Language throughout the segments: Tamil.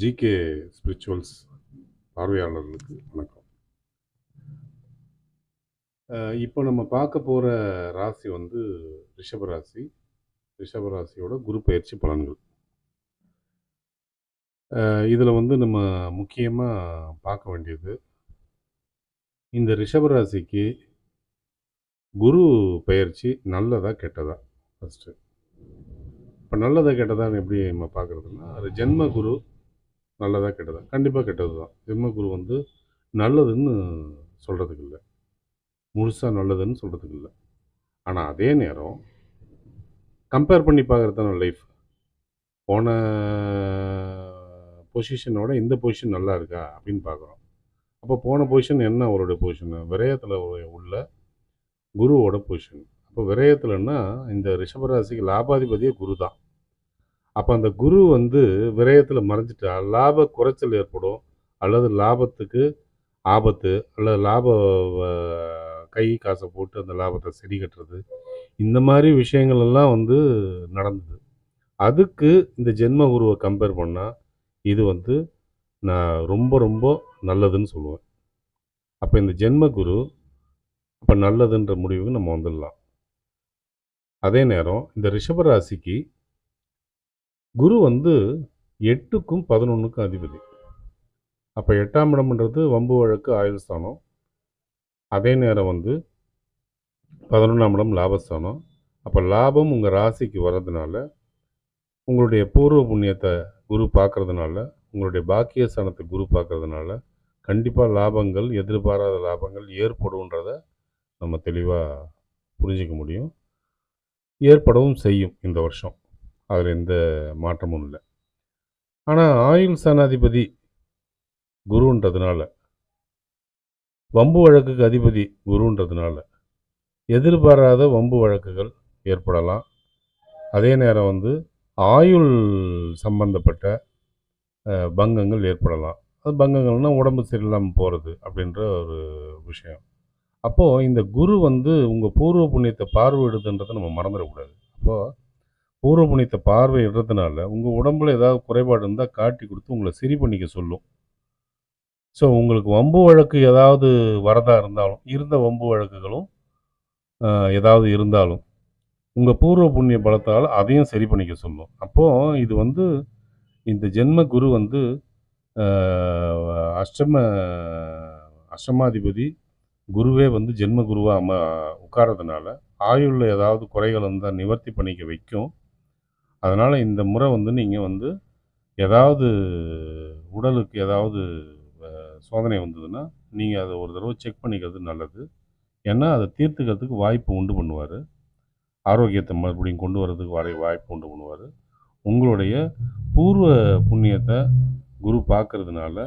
ஜிகே ஸ்பிரிச்சுவல்ஸ் பார்வையாளர்களுக்கு வணக்கம். இப்போ நம்ம பார்க்க போகிற ராசி வந்து ரிஷபராசி. ராசி ராசியோட குரு பயிற்சி பலன்கள். இதில் வந்து நம்ம முக்கியமாக பார்க்க வேண்டியது இந்த ரிஷபராசிக்கு குரு பயிற்சி நல்லதா கெட்டதா ஃபஸ்ட்டு இப்போ நல்லதா கெட்டதான்னு எப்படி நம்ம பார்க்குறதுன்னா அது ஜென்ம குரு நல்லதா கெட்டதா? கண்டிப்பாக கெட்டது தான். ஜென்ம குரு வந்து நல்லதுன்னு சொல்கிறதுக்கு இல்லை. முழுசாக நல்லதுன்னு சொல்கிறதுக்கு இல்லை. ஆனால் அதே நேரம் கம்பேர் பண்ணி பார்க்குறது தான் லைஃப் போன பொசிஷனோட இந்த பொசிஷன் நல்லா இருக்கா அப்படின்னு பார்க்குறோம். அப்போ போன பொசிஷன் என்ன அவருடைய பொசிஷன் விரயத்தில் உள்ள குருவோட பொசிஷன் அப்போ விரயத்தில்னா இந்த ரிஷபராசிக்கு லாபாதிபதியே குரு தான். அப்போ அந்த குரு வந்து விரயத்தில் மறைஞ்சிட்டா லாப குறைச்சல் ஏற்படும் அல்லது லாபத்துக்கு ஆபத்து அல்லது லாப கை காசை போட்டு அந்த லாபத்தை சரி கட்டுறது இந்த மாதிரி விஷயங்கள் எல்லாம் வந்து நடந்தது. அதுக்கு இந்த ஜென்ம குருவை கம்பேர் பண்ணால் இது வந்து நான் ரொம்ப ரொம்ப நல்லதுன்னு சொல்லுவேன். அப்போ இந்த ஜென்ம குரு அப்போ நல்லதுன்ற முடிவுக்கு நம்ம வந்துடலாம். அதே நேரம் இந்த ரிஷபராசிக்கு குரு வந்து எட்டுக்கும் பதினொன்றுக்கும் அதிபதி. அப்போ எட்டாம் இடம்ன்றது வம்பு வழக்கு ஆயுள் ஸ்தானம் அதே நேரம் வந்து பதினொன்றாம் இடம் லாபஸ்தானம். அப்போ லாபம் உங்கள் ராசிக்கு வர்றதுனால உங்களுடைய பூர்வ புண்ணியத்தை குரு பார்க்குறதுனால உங்களுடைய பாக்கியஸ்தானத்தை குரு பார்க்குறதுனால கண்டிப்பாக லாபங்கள் எதிர்பாராத லாபங்கள் ஏற்படும்ன்றத நம்ம தெளிவாக புரிஞ்சிக்க முடியும். ஏற்படவும் செய்யும் இந்த வருஷம். அதில் எந்த மாற்றமும் இல்லை. ஆனால் ஆயுள் சனாதிபதி குருன்றதுனால வம்பு வழக்குக்கு அதிபதி குருன்றதுனால எதிர்பாராத வம்பு வழக்குகள் ஏற்படலாம். அதே நேரம் வந்து ஆயுள் சம்பந்தப்பட்ட பங்கங்கள் ஏற்படலாம். அது பங்கங்கள்னால் உடம்பு சரியில்லாமல் போகிறது அப்படின்ற ஒரு விஷயம். அப்போது இந்த குரு வந்து உங்கள் பூர்வ புண்ணியத்தை பார்வையிடுதுன்றதை நம்ம மறந்துடக்கூடாது. அப்போது பூர்வ புண்ணியத்தை பார்வையிடுறதுனால உங்கள் உடம்புல ஏதாவது குறைபாடு இருந்தால் காட்டி கொடுத்து உங்களை சரி பண்ணிக்க சொல்லும். ஸோ உங்களுக்கு வம்பு வழக்கு ஏதாவது வரதா இருந்தாலும் இருந்த வம்பு வழக்குகளும் ஏதாவது இருந்தாலும் உங்கள் பூர்வ புண்ணிய பலத்தால் அதையும் சரி பண்ணிக்க சொல்லும். அப்போது இது வந்து இந்த ஜென்ம குரு வந்து அஷ்டம அஷ்டமாதிபதி குருவே வந்து ஜென்ம குருவாக அம உட்கார்றதுனால ஆயுளில் ஏதாவது குறைகள் இருந்தால் நிவர்த்தி பண்ணிக்க வைக்கும். அதனால் இந்த முறை வந்து நீங்கள் வந்து ஏதாவது உடலுக்கு ஏதாவது சோதனை வந்ததுன்னா நீங்கள் அதை ஒரு தடவை செக் பண்ணிக்கிறது நல்லது. ஏன்னா அதை தீர்த்துக்கிறதுக்கு வாய்ப்பு உண்டு பண்ணுவார். ஆரோக்கியத்தை மறுபடியும் கொண்டு வரதுக்கு வரை வாய்ப்பு உண்டு பண்ணுவார். உங்களுடைய பூர்வ புண்ணியத்தை குரு பார்க்கறதுனால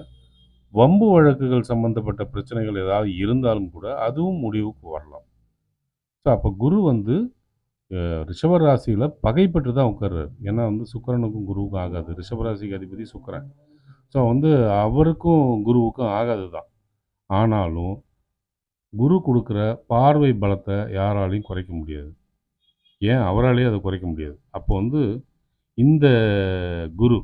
வம்பு வழக்குகள் சம்பந்தப்பட்ட பிரச்சனைகள் ஏதாவது இருந்தாலும் கூட அதுவும் முடிவுக்கு வரலாம். ஸோ அப்போ குரு வந்து ரிஷபராசியில் பகைப்பட்டு தான் உட்கார்றாரு. ஏன்னா வந்து சுக்கரனுக்கும் குருவுக்கும் ஆகாது. ரிஷபராசிக்கு அதிபதி சுக்கரன். ஸோ வந்து அவருக்கும் குருவுக்கும் ஆகாது தான். ஆனாலும் குரு கொடுக்குற பார்வை பலத்தை யாராலையும் குறைக்க முடியாது. ஏன்? அவராலேயே அதை குறைக்க முடியாது. அப்போ வந்து இந்த குரு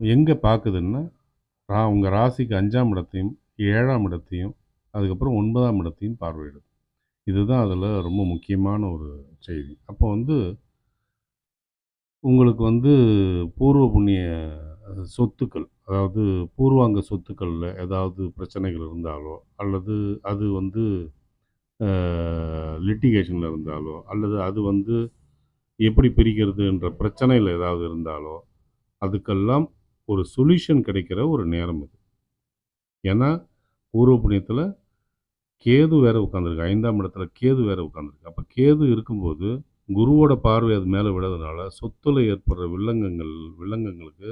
எங்கே பார்க்குதுன்னா ரா உங்கள் ராசிக்கு அஞ்சாம் இடத்தையும் ஏழாம் இடத்தையும் அதுக்கப்புறம் ஒன்பதாம் இடத்தையும் பார்வையிடுது. இதுதான் அதில் ரொம்ப முக்கியமான ஒரு செய்தி. அப்போ வந்து உங்களுக்கு வந்து பூர்வ புண்ணிய சொத்துக்கள் அதாவது பூர்வாங்க சொத்துக்களில் ஏதாவது பிரச்சனைகள் இருந்தாலோ அல்லது அது வந்து லிட்டிகேஷனில் இருந்தாலோ அல்லது அது வந்து எப்படி பிரிக்கிறதுன்ற பிரச்சனையில் ஏதாவது இருந்தாலோ அதுக்கெல்லாம் ஒரு சொல்யூஷன் கிடைக்கிற ஒரு நேரம் இது ஏன்னா பூர்வ புண்ணியத்தில் கேது வேற உட்காந்துருக்கு ஐந்தாம் இடத்துல கேது வேற உட்காந்துருக்கு அப்போ கேது இருக்கும்போது குருவோட பார்வை அது மேலே விடுறதுனால சொத்துல ஏற்படுற வில்லங்கங்கள் வில்லங்கங்களுக்கு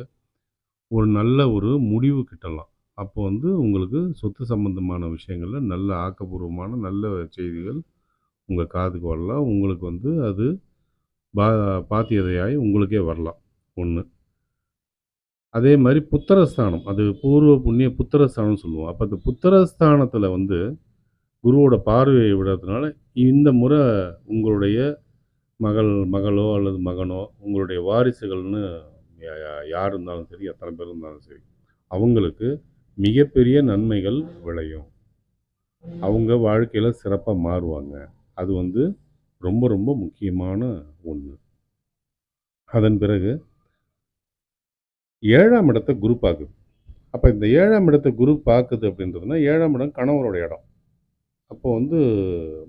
ஒரு நல்ல ஒரு முடிவு கிட்டலாம். அப்போ வந்து உங்களுக்கு சொத்து சம்பந்தமான விஷயங்களில் நல்ல ஆக்கப்பூர்வமான நல்ல செய்திகள் உங்கள் காதுக்கு வரலாம். உங்களுக்கு வந்து அது பா பாத்தியதையாகி உங்களுக்கே வரலாம். ஒன்று அதே மாதிரி புத்திரஸ்தானம். அது பூர்வ புண்ணிய புத்திரஸ்தானம் சொல்லுவோம். அப்போ அந்த புத்திரஸ்தானத்தில் வந்து குருவோட பார்வையை விடுறதுனால இந்த முறை உங்களுடைய மகள் மகளோ அல்லது மகனோ உங்களுடைய வாரிசுகள்னு யார் இருந்தாலும் சரி எத்தனை பேர் இருந்தாலும் சரி அவங்களுக்கு மிகப்பெரிய நன்மைகள் விளையும். அவங்க வாழ்க்கையில் சிறப்பாக மாறுவாங்க. அது வந்து ரொம்ப ரொம்ப முக்கியமான ஒன்று அதன் பிறகு ஏழாம் இடத்தை குரு பார்க்குது. அப்போ இந்த ஏழாம் இடத்தை குரு பார்க்குது அப்படின்றதுனா ஏழாம் இடம் கணவரோட இடம். அப்போ வந்து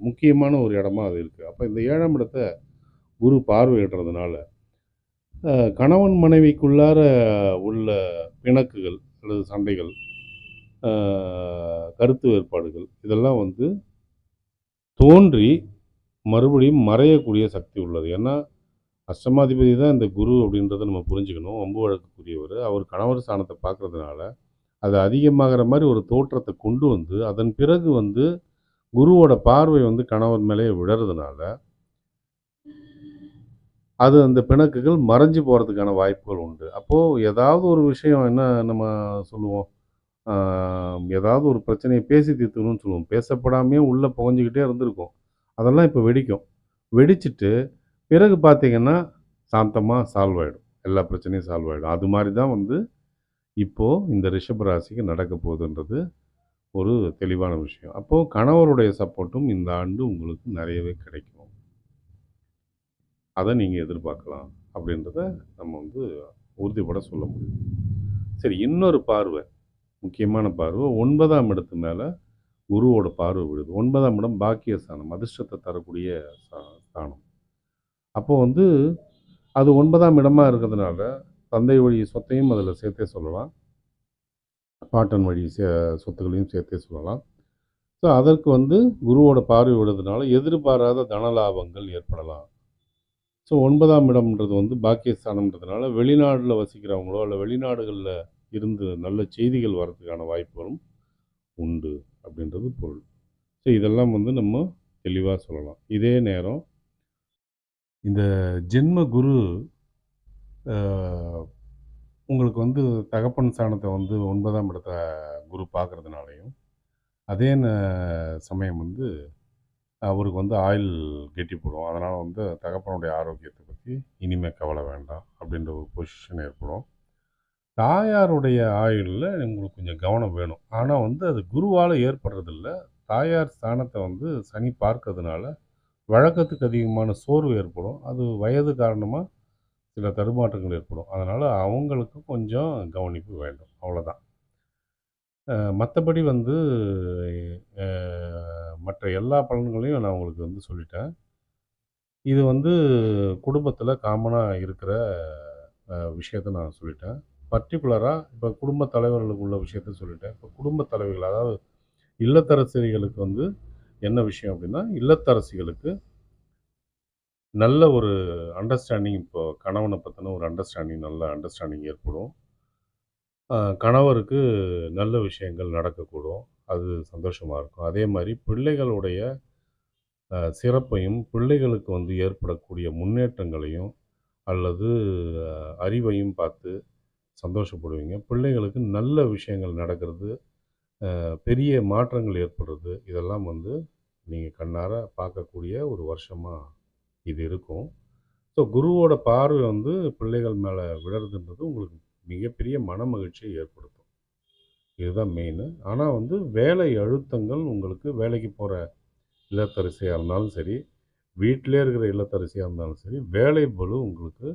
முக்கியமான ஒரு இடமா அது இருக்குது அப்போ இந்த ஏழாம் இடத்தை குரு பார்வையிடுறதுனால கணவன் மனைவிக்குள்ளார உள்ள பிணக்குகள் அல்லது சண்டைகள் கருத்து வேறுபாடுகள் இதெல்லாம் வந்து தோன்றி மறுபடியும் மறையக்கூடிய சக்தி உள்ளது. ஏன்னா அஷ்டமாதிபதி தான் இந்த குரு அப்படின்றத நம்ம புரிஞ்சுக்கணும். ஒம்பு வழக்குக்குரியவர். அவர் கணவர் ஸ்தானத்தை பார்க்கறதுனால அது அதிகமாகிற மாதிரி ஒரு தோற்றத்தை கொண்டு வந்து அதன் பிறகு வந்து குருவோட பார்வை வந்து கணவர் மேலேயே விழறதுனால அது அந்த பிணக்குகள் மறைஞ்சு போகிறதுக்கான வாய்ப்புகள் உண்டு. அப்போது ஏதாவது ஒரு விஷயம் என்ன நம்ம சொல்லுவோம்? ஏதாவது ஒரு பிரச்சனையை பேசி தீர்த்துக்கணும்னு சொல்லுவோம். பேசப்படாமையே உள்ளே புகஞ்சிக்கிட்டே இருந்திருக்கும். அதெல்லாம் இப்போ வெடிக்கும். வெடிச்சிட்டு பிறகு பார்த்தீங்கன்னா சாந்தமாக சால்வ் ஆகிடும் எல்லா பிரச்சனையும் சால்வ் ஆகிடும் அது மாதிரி தான் வந்து இப்போது இந்த ரிஷப ராசிக்கு நடக்க போகுதுன்றது ஒரு தெளிவான விஷயம். அப்போது கணவருடைய சப்போர்ட்டும் இந்த ஆண்டு உங்களுக்கு நிறையவே கிடைக்கும். அதை நீங்கள் எதிர்பார்க்கலாம் அப்படின்றத நம்ம வந்து உறுதிப்பட சொல்ல முடியும். சரி இன்னொரு பார்வை முக்கியமான பார்வை. ஒன்பதாம் இடத்து மேலே குருவோட பார்வை விடுது ஒன்பதாம் இடம் பாக்கிய ஸ்தானம் அதிர்ஷ்டத்தை தரக்கூடிய ஸ்தானம். அப்போது வந்து அது ஒன்பதாம் இடமாக இருக்கிறதுனால தந்தை வழி சொத்தையும் அதில் சேர்த்தே சொல்லலாம். பாட்டன் வழி சே சொத்துக்களையும் சேர்த்தே சொல்லலாம். ஸோ அதற்கு வந்து குருவோட பார்வை விடுறதுனால எதிர்பாராத தன லாபங்கள் ஏற்படலாம். ஸோ ஒன்பதாம் இடம்ன்றது வந்து பாக்கியஸ்தானம்ன்றதுனால வெளிநாட்டில் வசிக்கிறவங்களோ இல்லை வெளிநாடுகளில் இருந்து நல்ல செய்திகள் வர்றதுக்கான வாய்ப்புகளும் உண்டு அப்படின்றது பொருள். ஸோ இதெல்லாம் வந்து நம்ம தெளிவாக சொல்லலாம். இதே நேரம் இந்த ஜென்ம குரு உங்களுக்கு வந்து தகப்பன் சாணத்தை வந்து ஒன்பதாம் இடத்த குரு பார்க்குறதுனாலையும் அதே ந- சமயம் வந்து அவருக்கு வந்து ஆயில் கெட்டி போடும் அதனால் வந்து தகப்பனுடைய ஆரோக்கியத்தை பற்றி இனிமேல் கவலை வேண்டாம் அப்படின்ற ஒரு பொசிஷன் ஏற்படும். தாயாருடைய ஆயுளில் உங்களுக்கு கொஞ்சம் கவனம் வேணும். ஆனால் வந்து அது குருவால் ஏற்படுறதில்ல. தாயார் ஸ்தானத்தை வந்து சனி பார்க்கறதுனால வழக்கத்துக்கு அதிகமான சோர்வு ஏற்படும். அது வயது காரணமாக சில தடுமாற்றங்கள் ஏற்படும். அதனால் அவங்களுக்கு கொஞ்சம் கவனிப்பு வேண்டும். அவ்வளோதான் மற்றபடி வந்து மற்ற எல்லா பலன்களையும் நான் உங்களுக்கு வந்து சொல்லிட்டேன். இது வந்து குடும்பத்தில் காமனாக இருக்கிற விஷயத்த நான் சொல்லிட்டேன். பர்டிகுலராக இப்போ குடும்ப தலைவர்களுக்கு உள்ள விஷயத்த சொல்லிட்டேன். இப்போ குடும்ப தலைவர்கள் அதாவது இல்லத்தரசிகளுக்கு வந்து என்ன விஷயம் அப்படின்னா இல்லத்தரசிகளுக்கு நல்ல ஒரு அண்டர்ஸ்டாண்டிங் இப்போ கணவனை பற்றின ஒரு அண்டர்ஸ்டாண்டிங் நல்ல அண்டர்ஸ்டாண்டிங் ஏற்படும். கணவருக்கு நல்ல விஷயங்கள் நடக்கக்கூடும். அது சந்தோஷமாக இருக்கும். அதே மாதிரி பிள்ளைகளுடைய சிறப்பையும் பிள்ளைகளுக்கு வந்து ஏற்படக்கூடிய முன்னேற்றங்களையும் அல்லது அறிவையும் பார்த்து சந்தோஷப்படுவீங்க. பிள்ளைகளுக்கு நல்ல விஷயங்கள் நடக்கிறது பெரிய மாற்றங்கள் ஏற்படுறது இதெல்லாம் வந்து நீங்கள் கண்ணார பார்க்கக்கூடிய ஒரு வருஷமாக இது இருக்கும். ஸோ குருவோட பார்வை வந்து பிள்ளைகள் மேலே விழறதுன்றது உங்களுக்கு மிகப்பெரிய மன மகிழ்ச்சியை ஏற்படுத்தும். இதுதான் மெயின் ஆனால் வந்து வேலை அழுத்தங்கள் உங்களுக்கு வேலைக்கு போகிற இல்லத்தரசியாக இருந்தாலும் சரி வீட்டிலே இருக்கிற இல்லத்தரசியாக இருந்தாலும் சரி வேலை பலு உங்களுக்கு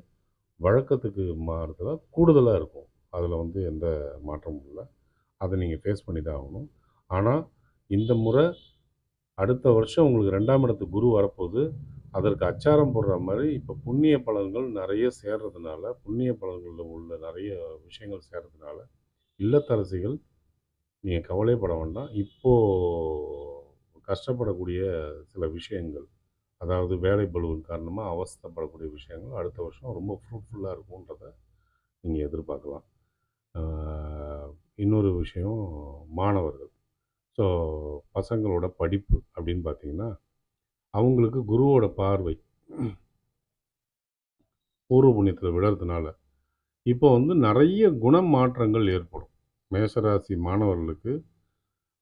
வழக்கத்துக்கு மாறுறதுல கூடுதலாக இருக்கும். அதில் வந்து எந்த மாற்றமும் இல்லை. அதை நீங்கள் ஃபேஸ் பண்ணி தான் ஆகணும். ஆனால் இந்த முறை அடுத்த வருஷம் உங்களுக்கு ரெண்டாம் இடத்து குரு வரப்போகுது. அதற்கு அச்சாரம் போடுற மாதிரி இப்போ புண்ணிய பலன்கள் நிறைய சேர்றதுனால புண்ணிய பலன்களில் உள்ள நிறைய விஷயங்கள் சேர்றதுனால இல்லத்தரசிகள் நீங்கள் கவலைப்பட வேண்டாம். இப்போது கஷ்டப்படக்கூடிய சில விஷயங்கள் அதாவது வேலை பளுவின் காரணமாக அவஸ்தைப்படக்கூடிய விஷயங்கள் அடுத்த வருஷம் ரொம்ப ஃப்ரூட்ஃபுல்லாக இருக்கும்ன்றத நீங்கள் எதிர்பார்க்கலாம். இன்னொரு விஷயம் மாணவர்கள். ஸோ பசங்களோட படிப்பு அப்படின்னு பார்த்தீங்கன்னா அவங்களுக்கு குருவோட பார்வை பூர்வ புண்ணியத்தில் விழறதுனால இப்போ வந்து நிறைய குணமாற்றங்கள் ஏற்படும். மேசராசி மாணவர்களுக்கு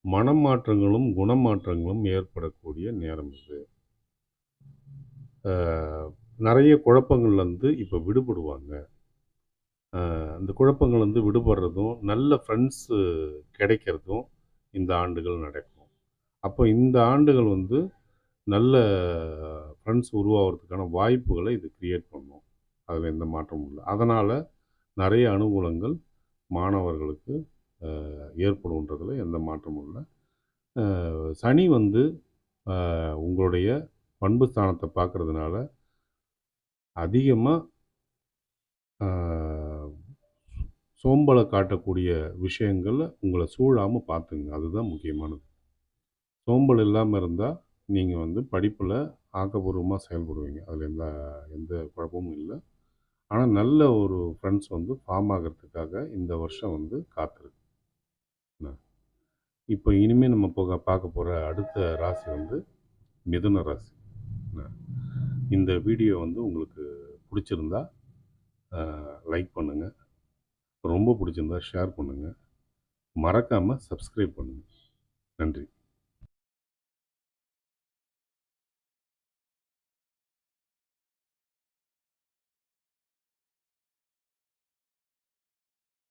மனம் மாற்றங்களும் குணமாற்றங்களும் ஏற்படக்கூடிய நேரம் இது. நிறைய குழப்பங்கள்லேருந்து இப்போ விடுபடுவாங்க. அந்த குழப்பங்கள் வந்து விடுபடுறதும் நல்ல ஃப்ரெண்ட்ஸு கிடைக்கிறதும் இந்த ஆண்டுகள் நடக்கும். அப்போ இந்த ஆண்டுகள் வந்து நல்ல ஃப்ரெண்ட்ஸ் உருவாகிறதுக்கான வாய்ப்புகளை இது க்ரியேட் பண்ணும். அதில் எந்த மாற்றமும் இல்லை. அதனால் நிறைய அனுகூலங்கள் மாணவர்களுக்கு ஏற்படும்ன்றதில் எந்த மாற்றமும் இல்லை. சனி வந்து உங்களுடைய பண்பு ஸ்தானத்தை பார்க்குறதுனால அதிகமாக சோம்பலை காட்டக்கூடிய விஷயங்களை உங்களை சூழாமல் பார்த்துங்க. அதுதான் முக்கியமானது. சோம்பல் இல்லாமல் இருந்தால் நீங்கள் வந்து படிப்பில் ஆக்கப்பூர்வமாக செயல்படுவீங்க. அதில் எந்த எந்த குழப்பமும் இல்லை. ஆனால் நல்ல ஒரு ஃப்ரெண்ட்ஸ் வந்து ஃபார்ம் ஆகிறதுக்காக இந்த வருஷம் வந்து காத்திருக்கு இப்போ இனிமேல் நம்ம போக பார்க்க போகிற அடுத்த ராசி வந்து மிதுன ராசி. இந்த வீடியோ வந்து உங்களுக்கு பிடிச்சிருந்தா லைக் பண்ணுங்கள் ரொம்ப பிடிச்சிருந்தா ஷேர் பண்ணுங்கள் மறக்காமல் சப்ஸ்கிரைப் பண்ணுங்கள் நன்றி.